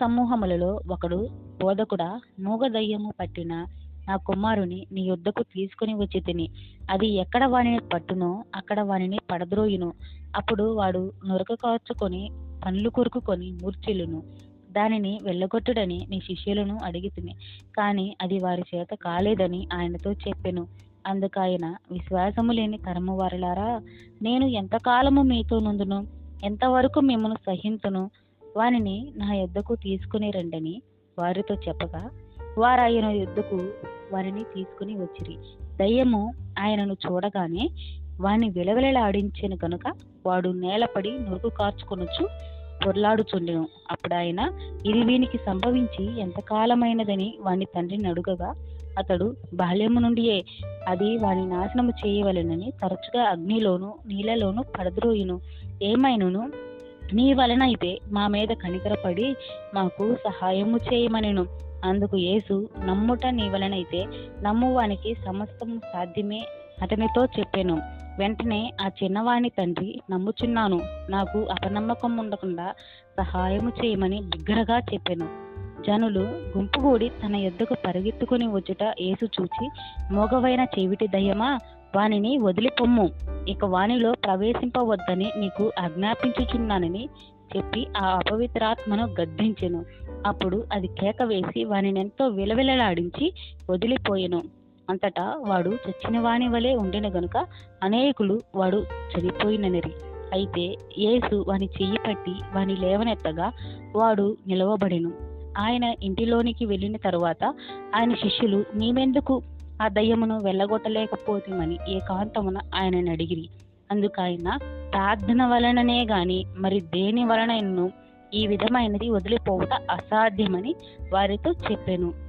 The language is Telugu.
సమూహములలో ఒకడు బోధకుడా మూగదయ్యము పట్టిన నా కుమారుని నీ యుద్ధకు తీసుకుని వచ్చి తిని అది ఎక్కడ వానిని పట్టునో అక్కడ వానిని పడద్రోయును. అప్పుడు వాడు నురక కాచుకొని పండ్లు కొరుకుకొని మూర్చిల్లును దానిని వెళ్ళగొట్టుడని నీ శిష్యులను అడిగి తిని కానీ అది వారి చేత కాలేదని ఆయనతో చెప్పెను. అందుకాయన విశ్వాసము లేని తరము నేను ఎంతకాలము మీతో నుందును ఎంతవరకు మిమ్మను సహింతును? వానిని నా యుద్ధకు తీసుకుని రండని వారితో చెప్పగా వారు ఆయన యుద్ధకు వారిని తీసుకుని వచ్చిరి. దయ్యము ఆయనను చూడగానే వాని విలవిలలాడించిన కనుక వాడు నేలపడి నురుగు కార్చుకొనొచ్చు పొర్లాడుచుండెను. అప్పుడు ఆయన ఇది వీనికి సంభవించి ఎంతకాలమైనదని వాని తండ్రిని అడుగగా అతడు బాల్యము నుండియే అది వాని నాశనము చేయవలెనని తరచుగా అగ్నిలోను నీళ్ళలోను పడద్రోయును. ఏమైనను? నీ వలన అయితే మా మీద కనికరపడి మాకు సహాయము చేయమనెను. అందుకు యేసు నమ్ముట నీ వలనైతే నమ్మువానికి సమస్తం సాధ్యమే అతనితో చెప్పాను. వెంటనే ఆ చిన్నవాని తండ్రి నమ్ముచున్నాను. నాకు అపనమ్మకం ఉండకుండా సహాయము చేయమని బిగ్గరగా చెప్పాను. జనులు గుంపుగూడి తన యొద్దకు పరిగెత్తుకుని వచ్చుట యేసు చూచి మోగవైన చెవిటి దయ్యమా? వానిని వదిలిపొమ్ము. ఇక వానిలో ప్రవేశింపవద్దని నీకు ఆజ్ఞాపించుచున్నానని చెప్పి ఆ అపవిత్రాత్మను గద్దించెను. అప్పుడు అది కేక వేసి వానినెంతో విలవిలలాడించి వదిలిపోయెను. అంతటా వాడు చచ్చిన వాని వలె ఉండిన గనుక అనేకులు వాడు చనిపోయిననిరి. అయితే యేసు వాని చెయ్యి పట్టి వాని లేవనెత్తగా వాడు నిలవబడెను. ఆయన ఇంటిలోనికి వెళ్ళిన తరువాత ఆయన శిష్యులు నీవెందుకు ఆ దయ్యమును వెళ్ళగొట్టలేకపోతేమని ఏకాంతమున ఆయనని అడిగిరి. అందుకైన ప్రార్థన వలననే గాని మరి దేని వలనను ఈ విధమైనది వదిలిపోవుట అసాధ్యమని వారితో చెప్పాను.